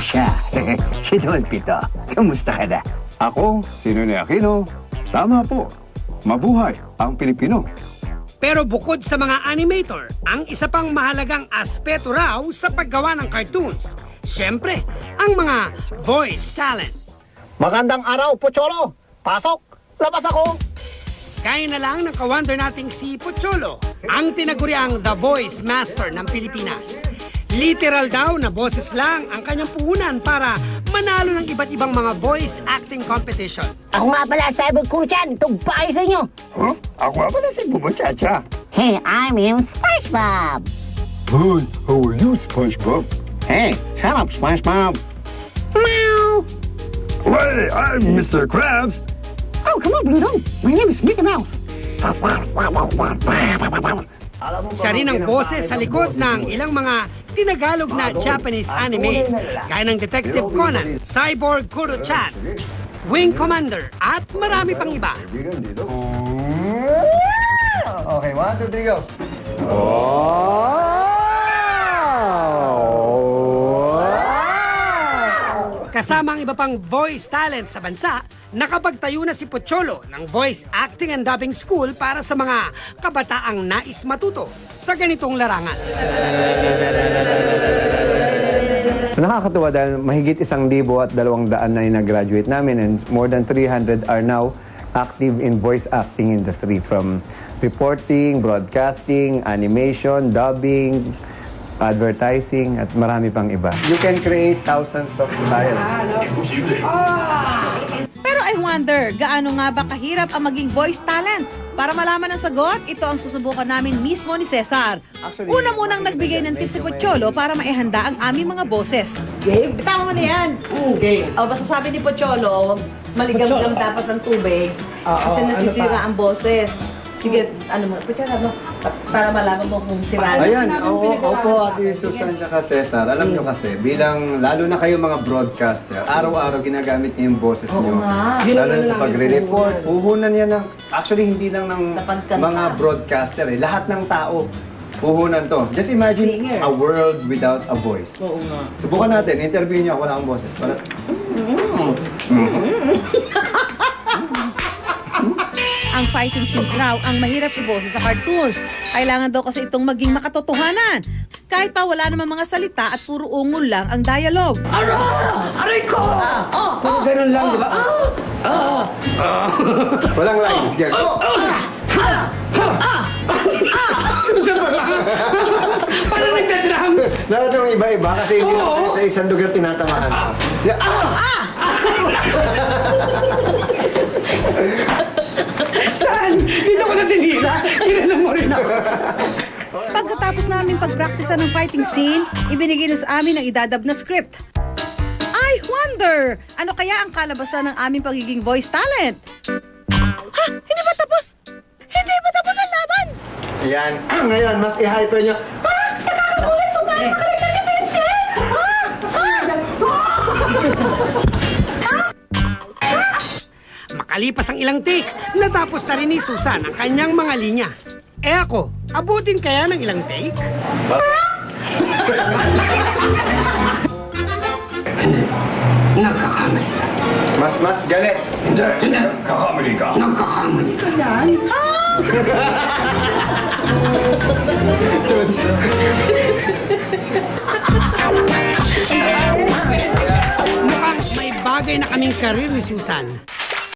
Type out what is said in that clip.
siya. si Don Pito. Kamusta ka na? Ako, si Nene Aquino. Tama po. Mabuhay ang Pilipino. Pero bukod sa mga animator, ang isa pang mahalagang aspeto raw sa paggawa ng cartoons, syempre, ang mga voice talent. Magandang araw, Pocholo! Pasok! Labas ako! Kaya na lang ng kawander nating si Pocholo, ang tinaguriang The Voice Master ng Pilipinas. Literal daw na boses lang ang kanyang puhunan para manalo ng iba't ibang mga voice acting competition. Ako nga pala, Cyber Kuruchan. Tugpay sa inyo. Huh? Ako nga pala si Bubo Chacha. Hey, I'm yung SpongeBob. Hi, how are you, SpongeBob? Hey, shut up, SpongeBob! Meow. Well, I'm Mr. Krabs. Oh, come on, Pluto. My name is Mickey Mouse. Siya rin ang boses sa likod ng ilang mga tinagalog na Japanese anime, gaya ng Detective Conan, Cyborg Kuro-chan, Wing Commander, at marami pang iba. Okay, one, two, three, go. Kasama ang iba pang voice talent sa bansa, nakapagtayo na si Pocholo ng Voice Acting and Dubbing School para sa mga kabataang nais matuto sa ganitong larangan. Nakakatuwa dahil mahigit isang libo at dalawang daan na yung nag-graduate namin and more than 300 are now active in voice acting industry from reporting, broadcasting, animation, dubbing, advertising, at marami pang iba. You can create thousands of styles. Pero I wonder, gaano nga ba kahirap ang maging voice talent? Para malaman ang sagot, ito ang susubukan namin mismo ni Cesar. Una munang nagbigay ng tips si Pocholo para maihanda ang aming mga boses. Game? Tama mo na yan. Okay. O, basta sabi ni Pocholo, maligam-gam dapat ng tubig kasi nasisira ang boses. Sige, ano mo, Pocholo, ano, para malaman mo kung sira. Ayan, oo, opo, Ate Susan at Cesar. Alam nyo kasi, bilang, lalo na kayo mga broadcaster, araw-araw ginagamit niyo yung boses niyo. nga. Lalo na sa pagre-report, puhunan yan ng, actually hindi lang ng Sa pagkanta. mga broadcaster eh, lahat ng tao. Puhunan to. Just imagine Singer. a world without a voice. Oo nga. Subukan natin, interview niyo ako, wala akong boses. Wala. Fighting scenes raw ang mahirap iboses sa cartoons. Kailangan daw kasi itong maging makatotohanan. Kahit pa wala namang mga salita at puro ungol lang ang dialogue. Puro ganun lang, di ba? Walang lines. Sige. Susunod lang. Parang nagda-drums. Dapat yung iba-iba kasi hindi naman sa isang lugar tinatamaan. Yeah. Saan? Dito ko na tinira. Ginanong mo rin ako. Pagkatapos namin pagpraktisa ng fighting scene, ibinigay na sa amin ang idadab na script. I wonder, ano kaya ang kalabasan ng aming pagiging voice talent? Ha? Hindi ba tapos? Hindi ba tapos ang laban? Yan. Ngayon, mas i-hyper nyo. Makalipas ang ilang take, natapos na rin ni Susan ang kanyang mga linya. Eh ako, abutin kaya ng ilang take? Nagkakamali ka. Mas, mas galit. Hindi, kakamali ka. Nagkakamali ka yan. Mukhang may bagay na kaming karir ni Susan.